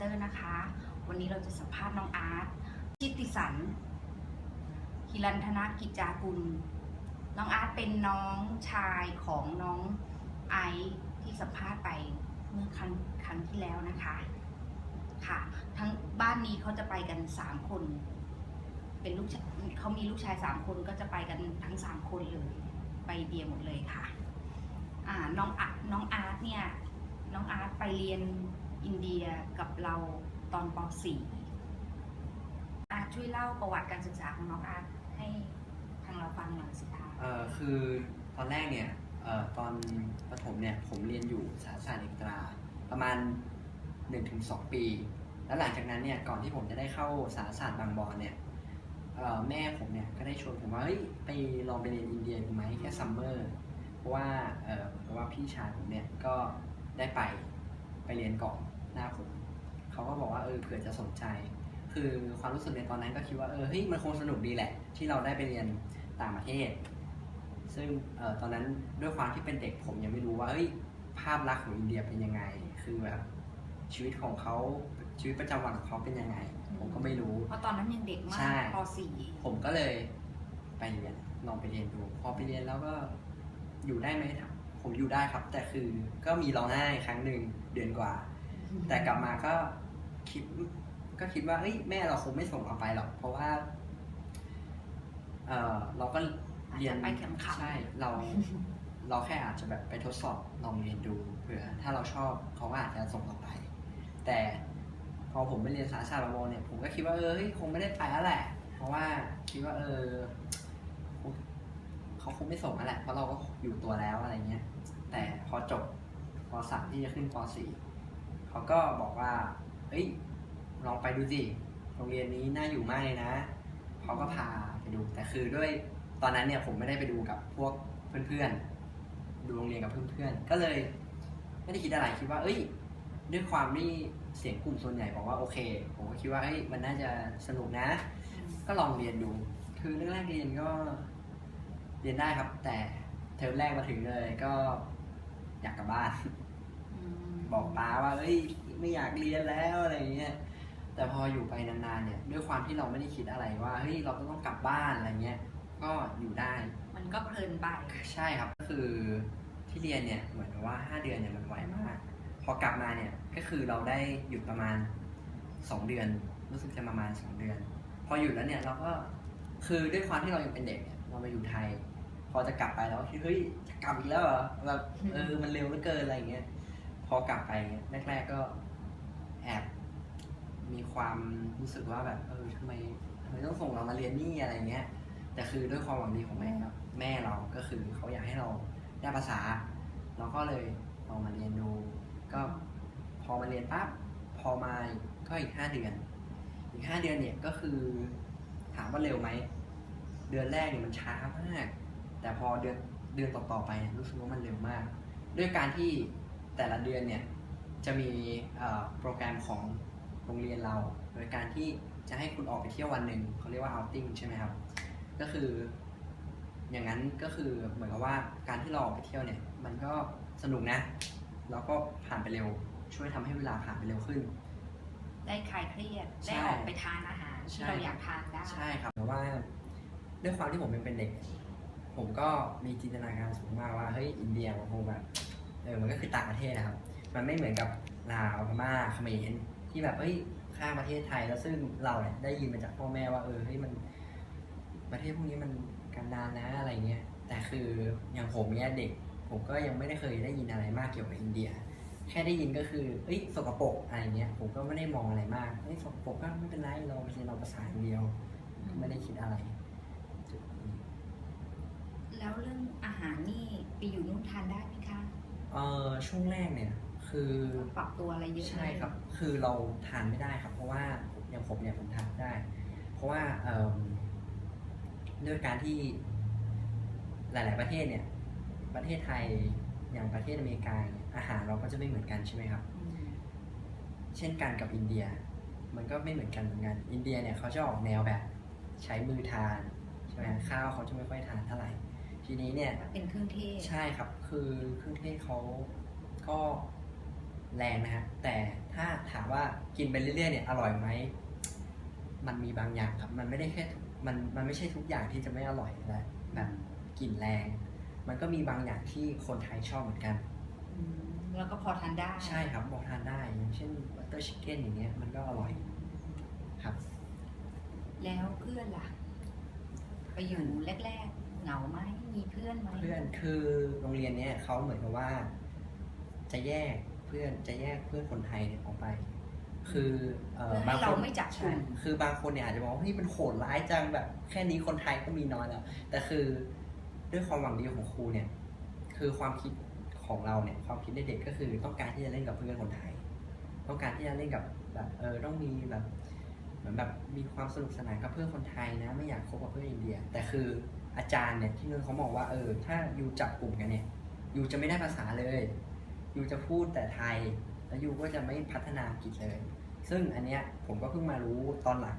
JE Center นะคะ วันนี้เราจะสัมภาษณ์น้องอาร์ตชิติสันฮิรันธนกิจจากุล น้องอาร์ตเป็นน้องชายของน้องไอซ์ที่สัมภาษณ์ไปเมื่อครั้งครั้งที่แล้วนะคะค่ะ ทั้งบ้านนี้เขาจะไปกันสามคน เป็นลูกเขามีลูกชายสามคนก็จะไปกันทั้งสามคนเลยไปเดียหมดเลยค่ะน้องอาร์ตน้องอาร์ตเนี่ยน้องอาร์ตไปเรียน อินเดียกับเราตอนป .4 อาร์ตช่วยเล่าประวัติการศึกษาของน้องอาร์ตให้ทางเราฟังหน่อยสิคะเอ่อคือตอนแรกเนี่ยเอ่อตอนประถมเนี่ยผมเรียนอยู่สารศาสตร์เอกตรา ประมาณ 1-2 ปี แล้วหลังจากนั้นเนี่ยก่อนที่ผมจะได้เข้าสารศาสตร์บางบอนเนี่ยแม่ผมเนี่ยก็ได้ชวนผมว่าเฮ้ยไปลองไปเรียนอินเดียดูไหมแค่ซัมเมอร์เพราะว่าเออเพราะว่าพี่ชายผมเนี่ยก็ได้ไปไปเรียนก่อน หน้าผมเขาก็บอกว่าเออเผื่อจะสนใจ คือความรู้สึกในตอนนั้นก็คิดว่าเออเฮ้ยมันคงสนุกดีแหละ ที่เราได้ไปเรียนต่างประเทศ ซึ่งเอ่อตอนนั้นด้วยความที่เป็นเด็กผมยังไม่รู้ว่าเอ้ยภาพลักษณ์ของอินเดียเป็นยังไง คือแบบชีวิตของเขาชีวิตประจำวันของเขาเป็นยังไง ผมก็ไม่รู้เพราะตอนนั้นยังเด็กมาใช่กป .4 ผมก็เลยไปเรียนลองไปเรียนดู พอไปเรียนแล้วก็อยู่ได้ไหมครับผมอยู่ได้ครับ แต่คือก็มีร้องไห้ครั้งหนึ่งเดือนกว่า แต่กลับมาก็คิดก็คิดว่าเอ้ยแม่เราคงไม่ส่งเราไปหรอก เพราะว่า เออเราก็เรียนอาจจะไปขำๆใช่เรา เราแค่อาจจะแบบไปทดสอบลองเรียนดูเผื่อถ้าเราชอบเขาก็อาจจะส่งเราไป แต่พอผมไปเรียนสาขาบางโมเนี่ยผมก็คิดว่าเออเฮ้ยคงไม่ได้ไปแล้วแหละ เพราะว่าคิดว่า เออเขาคงไม่ส่งแล้วแหละเพราะเราก็อยู่ตัวแล้วอะไรเงี้ยแต่พอจบปสามที่จะขึ้นปสี่ เขาก็บอกว่า เฮ้ย ลองไปดูสิ โรงเรียนนี้น่าอยู่มากเลยนะ เขาก็พาไปดู แต่คือด้วยตอนนั้นเนี่ยผมไม่ได้ไปดูกับพวกเพื่อนๆ ดูโรงเรียนกับเพื่อนๆ ก็เลยไม่ได้คิดอะไรคิดว่า เอ้ย ด้วยความที่เสียงกลุ่มส่วนใหญ่บอกว่าโอเค ผมก็คิดว่าเอ้ย มันน่าจะสนุกนะ ก็ลองเรียนดู คือเรื่องแรกเรียนก็เรียนได้ครับ แต่เทอมแรกมาถึงเลยก็อยากกลับบ้าน บอกป้าว่าเอ้ยไม่อยากเรียนแล้วอะไรเงี้ยแต่พออยู่ไปนานๆเนี่ยด้วยความที่เราไม่ได้คิดอะไรว่าเฮ้ยเราก็ต้องกลับบ้านอะไรเงี้ยก็อยู่ได้ มันก็เพลินไป ใช่ครับก็คือที่เรียนเนี่ยเหมือนกับว่า 5 เดือนเนี่ยมันไวมาก พอกลับมาเนี่ยก็คือเราได้หยุดประมาณ 2 เดือน รู้สึกจะประมาณ 2 เดือน พอหยุดแล้วเนี่ยเราก็คือด้วยความที่เรายังเป็นเด็กเนี่ยเรามาอยู่ไทย พอจะกลับไปแล้วคิดเฮ้ยจะกลับอีกแล้วเหรอแบบเออมันเร็วเหลือเกินอะไรอย่างเงี้ย พอกลับไปแรก ๆ ก็แอบมีความรู้สึกว่าแบบเออทำไมทำไมต้องส่งเรามาเรียนนี่อะไรเงี้ย แต่คือด้วยความหวังดีของแม่ครับแม่เราก็คือเขาอยากให้เราได้ภาษา เราก็เลยลองมาเรียนดู ก็พอมาเรียนปั๊บพอมาก็อีกห้าเดือน อีกห้าเดือนเนี่ยก็คือถามว่าเร็วไหมเดือนแรกเนี่ยมันช้ามาก แต่พอเดือนเดือนต่อๆไปรู้สึกว่ามันเร็วมาก ด้วยการที่ แต่ละเดือนเนี่ยจะมีเอ่อโปรแกรมของโรงเรียนเรา โดยการที่จะให้คุณออกไปเที่ยววันหนึ่งเขาเรียกว่า outing ใช่ไหมครับ ก็คืออย่างนั้นก็คือเหมือนกับว่าการที่เราออกไปเที่ยวเนี่ยมันก็สนุกนะ แล้วก็ผ่านไปเร็วช่วยทำให้เวลาผ่านไปเร็วขึ้น ได้คลายเครียดใช่ได้ออกไปทานอาหารที่ใช่เราอยากทานได้ ใช่ครับแต่ว่าด้วยความที่ผมยังเป็นเด็ก ผมก็มีจินตนาการสูงมากว่าเฮ้ยอินเดียมันคงแบบ เออมันก็คือต่างประเทศนะครับ มันไม่เหมือนกับลาวพม่าเขมรที่แบบเฮ้ยข้ามประเทศไทยแล้วซึ่งเราเนี่ยได้ยินมาจากพ่อแม่ว่าเออเฮ้ยมัน ประเทศพวกนี้มันกันดานนะอะไรเงี้ยแต่คืออย่างผมเนี่ยเด็ก ผมก็ยังไม่ได้เคยได้ยินอะไรมากเกี่ยวกับอินเดีย แค่ได้ยินก็คือเอ้ยสกปรกอะไรเงี้ยผมก็ไม่ได้มองอะไรมากเอ้ยสกปรกก็ไม่เป็นไรเราไปเรียนเราภาษาอย่างเดียว ไม่ได้คิดอะไร แล้วเรื่องอาหารนี่ไปอยู่นู่นทานได้ไหมคะ เอ่อช่วงแรกเนี่ยคือปรับตัวอะไรเยอะไหมใช่ครับ คือเราทานไม่ได้ครับ เพราะว่าอย่างผมเนี่ยผมทานไม่ได้ เพราะว่าเอ่อด้วยการที่หลาย ๆ ประเทศเนี่ย ประเทศไทยอย่างประเทศอเมริกาเนี่ยอาหารเราก็จะไม่เหมือนกันใช่ไหมครับอืมเช่นกันกับอินเดีย มันก็ไม่เหมือนกันเหมือนกัน อินเดียเนี่ยเขาจะออกแนวแบบ ใช้มือทานใช่ไหมข้าวเขาจะไม่ค่อยทานเท่าไหร่ ทีนี้เนี่ย เป็นเครื่องเทศ ใช่ครับ คือเครื่องเทศเขาก็แรงนะฮะ แต่ถ้าถามว่ากินไปเรื่อยๆเนี่ยอร่อยไหม มันมีบางอย่างครับ มันไม่ได้แค่ทุกมันมันไม่ใช่ทุกอย่างที่จะไม่อร่อยนะแบบกลิ่นแรง มันก็มีบางอย่างที่คนไทยชอบเหมือนกันอืมแล้วก็พอทานได้ ใช่ครับบอกทานได้ อย่างเช่นบัตเตอร์ชิคเก้นอย่างเงี้ยมันก็อร่อยครับ แล้วเพื่อนล่ะ ไปอยู่แรกๆ เหงาไหมมีเพื่อนไหมเพื่อนคือโรงเรียนเนี้ยเขาเหมือนกับว่า จะแยกเพื่อนจะแยกเพื่อนคนไทยเนี่ยออกไป คือเอ่อเพื่อให้บางคเรานไม่จับกใช่ลุ่มคือบางคนเนี่ยอาจจะมองว่าเฮ้ยมันโหดร้ายจังแบบแค่นี้คนไทยก็มีน้อยแล้ว แต่คือด้วยความหวังดีของครูเนี่ย คือความคิดของเราเนี่ยความคิดเด็กๆก็คือต้องการที่จะเล่นกับเพื่อนคนไทย ต้องการที่จะเล่นกับแบบเออต้องมีแบบเหมือนแบบมีความสนุกสนานกับเพื่อนคนไทยนะ ไม่อยากคบกับเพื่อนอินเดีย แต่คือ อาจารย์เนี่ยที่นู่นเขามองว่าเออถ้ายูจับกลุ่มกันเนี่ยยูจะไม่ได้ภาษาเลยยูจะพูดแต่ไทย แล้วยูก็จะไม่พัฒนาอังกฤษเลย ซึ่งอันเนี้ยผมก็เพิ่งมารู้ตอนหลัง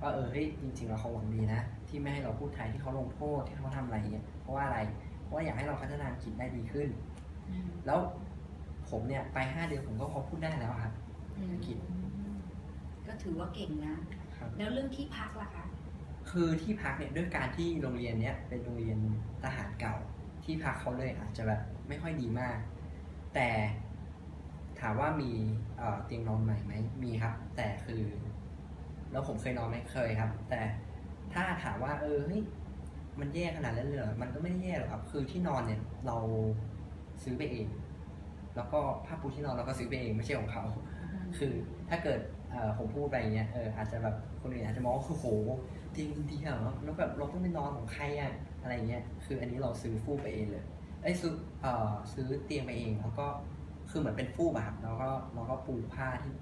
ว่าเออเฮ้ยจริงๆเราเขาหวังดีนะ ที่ไม่ให้เราพูดไทยที่เขาลงโทษที่เขาทำอะไรเงี้ยเพราะว่าอะไร เพราะว่าอยากให้เราพัฒนาอังกฤษได้ดีขึ้นอืมแล้วผมเนี่ยไปห้าเดือนผมก็พอพูดได้แล้วครับอังกฤษก็ถือว่าเก่งนะครับแล้วเรื่องที่พักล่ะคะ คือที่พักเนี่ยด้วยการที่โรงเรียนเนี้ยเป็นโรงเรียนทหารเก่า ที่พักเขาเลยอาจจะแบบไม่ค่อยดีมาก แต่ถามว่ามีเอ่อเตียงนอนใหม่ไหมมีครับ แต่คือแล้วผมเคยนอนไหมเคยครับ แต่ถ้าถามว่า เออเฮ้ยมันแย่ขนาดนั้นเลยเหรอมันก็ไม่ได้แย่หรอกครับ คือที่นอนเนี่ยเราซื้อไปเอง แล้วก็ผ้าปูที่นอนเราก็ซื้อไปเองไม่ใช่ของเขา คือถ้าเกิดเอ่อผมพูดไปอย่างเงี้ยเอออาจจะแบบคนอื่นอาจจะมองว่าโอ้โห เตียงอินเดียเหรอแล้วแบบเราต้องไปนอนของใครอะอะไรเงี้ยคืออันนี้เราซื้อฟูกไปเองเลยไอ้ยซื้อเอ่อซื้อเตียงไปเองแล้วก็คือเหมือนเป็นฟูกอะครับแล้วก็เราก็ปูผ้าที่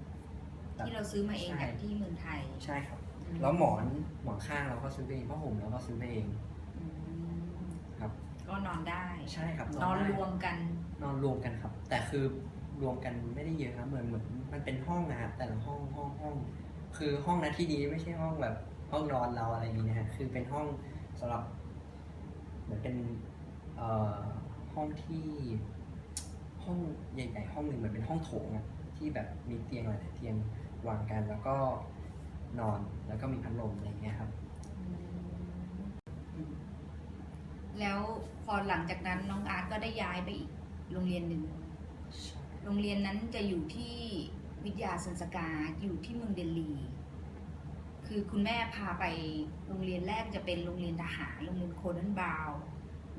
แบบที่เราซื้อมาเองใช่จากที่เมืองไทยใช่ครับแล้วหมอนหมอนข้างเราก็ซื้อไปเองผ้าห่มเราก็ซื้อไปเอง อืมครับ ก็นอนได้ใช่ครับนอนได้ รวมกัน นอนรวมกันครับ แต่คือรวมกันไม่ได้เยอะครับเหมือนเหมือนมันเป็นห้องนะครับแต่ละห้องห้องห้อง คือห้องนะที่ดีไม่ใช่ห้องแบบ ห้องนอนเราอะไรอย่างนี้นะฮะคือเป็นห้องสำหรับเหมือนเป็นเอ่อห้องที่ห้องใหญ่ๆห้องหนึ่งเหมือนเป็นห้องโถงอะที่แบบมีเตียงหลายๆเตียงวางกันแล้วก็นอนแล้วก็มีพัดลมอะไรอย่างเงี้ยครับ แล้วพอหลังจากนั้นน้องอาร์ตก็ได้ย้ายไปอีกโรงเรียนหนึ่ง โรงเรียนนั้นจะอยู่ที่วิทยาสันสกาอยู่ที่เมืองเดลี คือคุณแม่พาไปโรงเรียนแรกจะเป็นโรงเรียนทหารโรงเรียนโคดันบาว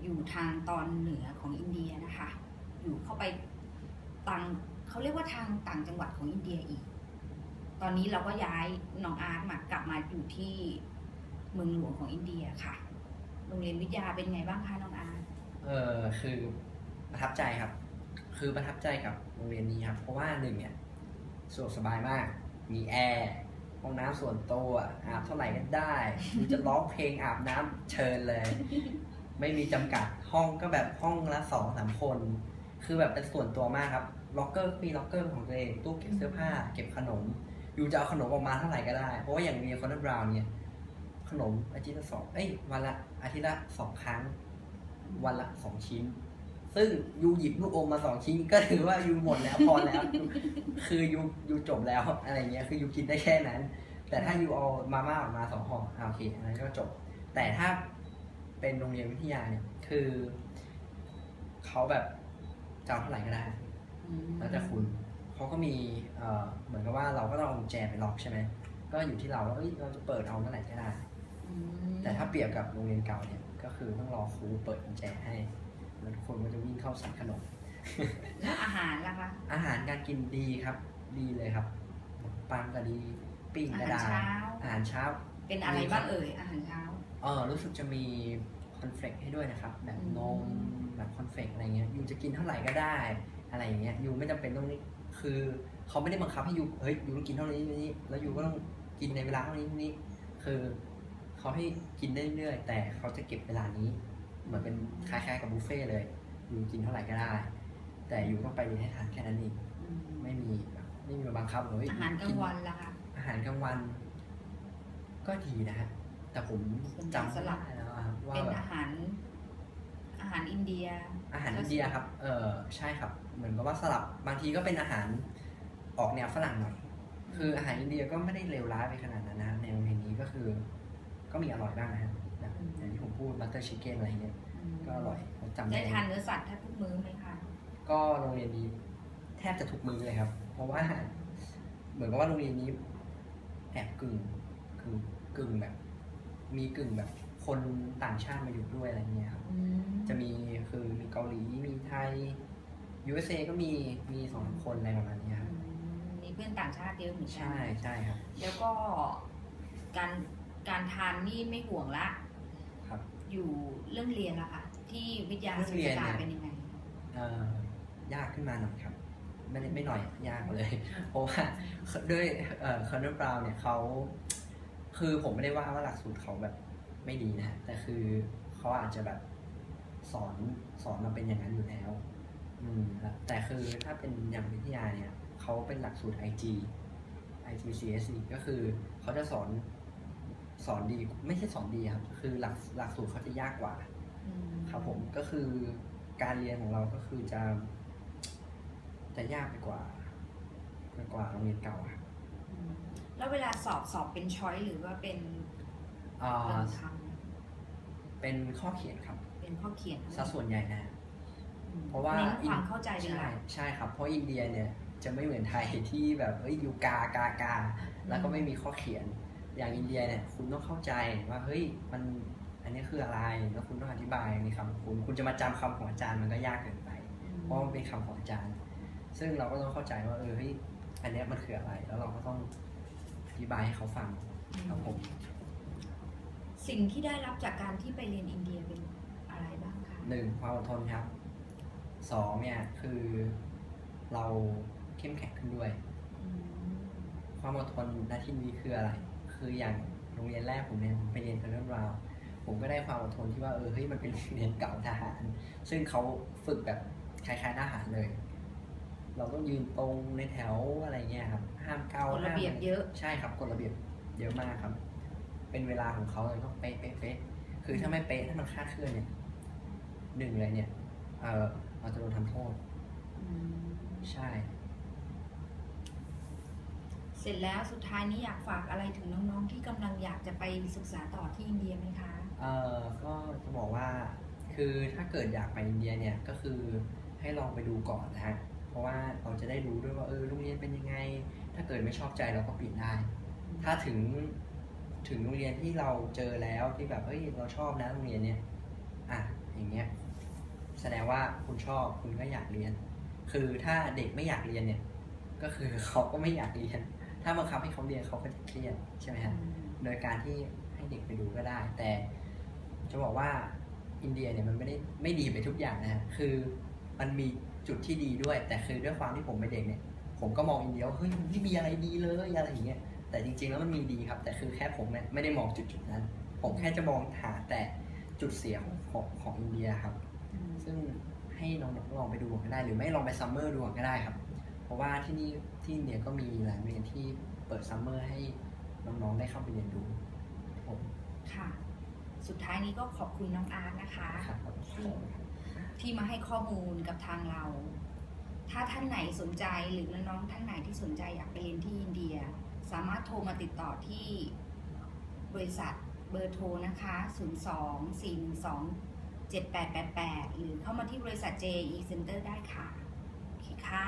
อยู่ทางตอนเหนือของอินเดียนะคะ อยู่เข้าไปต่างเขาเรียกว่าทางต่างจังหวัดของอินเดียอีก ตอนนี้เราก็ย้ายน้องอาร์ตมากลับมาอยู่ที่เมืองหลวงของอินเดียค่ะ โรงเรียนวิทยาเป็นไงบ้างคะน้องอาร์ตเออคือประทับใจครับ คือประทับใจกับโรงเรียนนี้ครับ เพราะว่าหนึ่งเนี่ยสะดวกสบายมาก มีแอร์ ห้องน้ำส่วนตัวอาบเท่าไหร่ก็ได้คุณจะร้องเพลงอาบน้ำเชิญเลย ไม่มีจำกัดห้องก็แบบห้องละสองสามคน คือแบบเป็นส่วนตัวมากครับล็อกเกอร์มีล็อกเกอร์ของตัวเองตู้เก็บเสื้อผ้า เก็บขนม อยู่จะเอาขนมออกมาเท่าไหร่ก็ได้ เพราะว่าอย่างเรียคอนเนอร์บราวน์เนี่ย ขนมอาทิตย์ละสองเอ้ยวันละอาทิตย์ละสองครั้ง วันละสองชิ้น ซึ่งยูหยิบลูกอมมาสองชิ้นก็ถือว่ายูหมดแล้วพอแล้ว คือยูยูจบแล้วอะไรเงี้ยคือยูกินได้แค่นั้น แต่ถ้ายูเอามาม่าออกมาสองห่ออ่าโอเคอันนั้นก็จบ แต่ถ้าเป็นโรงเรียนวิทยาเนี่ยคือเขาแบบจะเอาเท่าไหร่ก็ได้แล้วแต่คุณเขาก็มีเอ่อเหมือนกับว่าเราก็ต้องเอากุญแจไปล็อกใช่ไหมก็อยู่ที่เราว่าเอ้ยเราจะเปิดเอาเมื่อไหร่ก็ได้อืมแต่ถ้าเปรียบกับโรงเรียนเก่าเนี่ยก็คือต้องรอครูเปิดกุญแจให้ แล้วทุกคนก็จะวิ่งเข้าใส่ขนม แล้วอาหารล่ะคะอาหารการกินดีครับ ดีเลยครับปังก็ดีปิ้งอาก็หารได้เช้า อาหารเช้า เป็นอะไรบ้างเอ่ยอาหารเช้า เออรู้สึกจะมีคอนเฟลกให้ด้วยนะครับ แบบอืมนมแบบคอนเฟลกอะไรเงี้ยยูจะกินเท่าไหร่ก็ได้อะไรอย่างเงี้ยยูไม่จำเป็นต้องนี่คือเขาไม่ได้บังคับให้ยูเฮ้ยยูต้องกินเท่านี้เท่านี้ แล้วยูก็ต้องกินในเวลาเท่านี้เท่านี้ คือเขาให้กินได้เรื่อยๆแต่เขาจะเก็บเวลานี้ เหมือนเป็นคล้ายๆกับบุฟเฟ่ต์เลยยูกินเท่าไหร่ก็ได้ แต่ยูต้องไปเรียนให้ทันแค่นั้นเองอืมไม่มีแบบไม่มีมาบังคับเลยอาหารกลางวันล่ะคะอาหารกลางวัน ก็ดีนะฮะแต่ผมจำไม่ได้แล้วอะครับว่าเป็นแบบอาหารอาหารอินเดีย อาหารอินเดียครับ เออใช่ครับ เหมือนกับว่าสลับบางทีก็เป็นอาหารออกแนวฝรั่งหน่อย คืออาหารอินเดียก็ไม่ได้เลวร้ายไปขนาดนั้นนะครับในโรงเรียนนี้ก็คือ ก็มีอร่อยบ้างนะครั บแบบอย่างที่ผมพูดบัตเตอร์ชิคเก้นอะไรเงี้ยก็อร่อยผมจำได้ได้ทานเนื้อสัตว์แทบทุกมื้อไหมคะก็โรงเรียนนี้แทบจะทุกมื้อเลยครับ เพราะว่า เหมือนกับว่าโรงเรียนนี้แอบกึ่งคือกึ่งแบบ มีกึ่งแบบ คนต่างชาติมาอยู่ด้วยอะไรเงี้ยครับจะมีคือมีเกาหลี มีไทย USA ก็มีมีสองคนอะไรประมาณนี้ครับมีเพื่อนต่างชาติเยอะเหมือนกัใช่ใช่ครับ แล้วก็การการทานนี่ไม่ห่วงละครับ อยู่เรื่องเรียนละค่ะที่วิทยาเรื่องศึเรียนกษาเนี่ยเป็นยังไงเอ่อยากขึ้นมาหน่อยครับ ไม่ได้ไม่หน่อยยากเลย เพราะว่าด้วยเอ่อคอนเนอร์บราวเนี่ยเขาคือผมไม่ได้ว่าว่าหลักสูตรเขาแบบไม่ดีนะแต่คือเขาอาจจะแบบสอนสอนมาเป็นอย่างนั้นอยู่แล้ว อืมครับแต่คือถ้าเป็นอย่างวิทยาเนี่ยเขาเป็นหลักสูตร IG IGCSE ก็คือเขาจะสอน สอนดีไม่ใช่สอนดีครับ คือหลักหลักสูตรเขาจะยากกว่า ครับผมก็คือการเรียนของเราก็คือจะ จะยากไปกว่าไปกว่าโรงเรียนเก่าครับอืมแล้วเวลาสอบสอบเป็นช้อยหรือว่าเป็นอ่าเรื่องคเป็นข้อเขียนครับำเป็นข้อเขียนซะส่วนใหญ่นะอืมเพราะว่าเน้นความเข้าใจเป็นใช่หลักใช่ครับ เพราะอินเดียเนี่ยจะไม่เหมือนไทยที่แบบเอ้ยอยู่กากากา แล้วก็ไม่มีข้อเขียน อย่างอินเดียเนี่ยคุณต้องเข้าใจว่าเฮ้ยมันอันนี้คืออะไรแล้วคุณต้องอธิบายในคำของคุณคุณจะมาจำคำของอาจารย์มันก็ยากเกินไป เพราะมันเป็นคำของอาจารย์ ซึ่งเราก็ต้องเข้าใจว่าเออเฮ้ยอันเนี้ยมันคืออะไร แล้วเราก็ต้องอธิบายให้เขาฟังครับผมสิ่งที่ได้รับจากการที่ไปเรียนอินเดียเป็นอะไรบ้างคะหนึ่งความอดทนครับสองเนี่ยคือเราเข้มแข็งขึ้นด้วยอืมความอดทนในที่นี้คืออะไร คืออย่างโรงเรียนแรกผมเนี่ยผมไปเรียนกันเรื่องราวผมก็ได้ความอดทนที่ว่าเออเฮ้ยมันเป็นโรงเรียนเก่าทหาร ซึ่งเขาฝึกแบบคล้ายๆทหารเลย เราต้องยืนตรงในแถวอะไรเงี้ยครับห้ามเกากฎระเบียบห้ามเยอะ ใช่ครับกฎระเบียบเยอะมากครับ เป็นเวลาของเขาเลยต้องเป๊ะเป๊ะเป๊ะคือถ้าไม่เป๊ะถ้ามันคลาดเคลื่อนเนี่ยหนึ่งเลยเนี่ยเออเราจะโดนทำโทษอืมใช่ เสร็จแล้วสุดท้ายนี้อยากฝากอะไรถึงน้องๆ ที่กำลังอยากจะไปศึกษาต่อที่อินเดียไหมคะเออก็จะบอกว่าคือถ้าเกิดอยากไปอินเดียเนี่ยก็คือให้ลองไปดูก่อนนะฮะเพราะว่าเราจะได้รู้ด้วยว่าเออโรงเรียนเป็นยังไง ถ้าเกิดไม่ชอบใจเราก็ปิดได้ ถ้าถึงถึงโรงเรียนที่เราเจอแล้วที่แบบเฮ้ยเราชอบนะโรงเรียนเนี้ยอะอย่างเงี้ยแสดงว่าคุณชอบคุณก็อยากเรียน คือถ้าเด็กไม่อยากเรียนเนี่ยก็คือเขาก็ไม่อยากเรียน ถ้าบังคับให้เขาเรียนเขาก็จะเครียดใช่ไหมฮะโดยการที่ให้เด็กไปดูก็ได้ แต่จะบอกว่าอินเดียเนี่ยมันไม่ได้ไม่ดีไปทุกอย่างนะฮะคือมันมีจุดที่ดีด้วย แต่คือด้วยความที่ผมเป็นเด็กเนี่ย ผมก็มองอินเดียว่าเฮ้ยมันไม่มีอะไรดีเลยอะไรอย่างเงี้ยแต่จริงๆแล้วมันมีดีครับ แต่คือแค่ผมเนี่ยไม่ได้มองจุดจุดๆนั้น ผมแค่จะมองหาแต่จุดเสียของของของอินเดียครับอืมซึ่งให้น้องๆลองไปดูก็ได้หรือไม่ลองไปซัมเมอร์ดูก็ได้ครับ เพราะว่าที่นี่ที่อินเดียก็มีหลายโรงเรียนที่เปิดซัมเมอร์ให้น้องๆได้เข้าไปเรียนดูผมค่ะ สุดท้ายนี้ก็ขอบคุณน้องอาร์ตนะคะครับที่มาให้ข้อมูลกับทางเรา ถ้าท่านไหนสนใจหรือน้องๆท่านไหนที่สนใจอยากไปเรียนที่อินเดีย สามารถโทรมาติดต่อที่บริษัทเบอร์โทรนะคะ 02 412 7888 หรือเข้ามาที่บริษัท JE Center ได้ค่ะ ค่ะ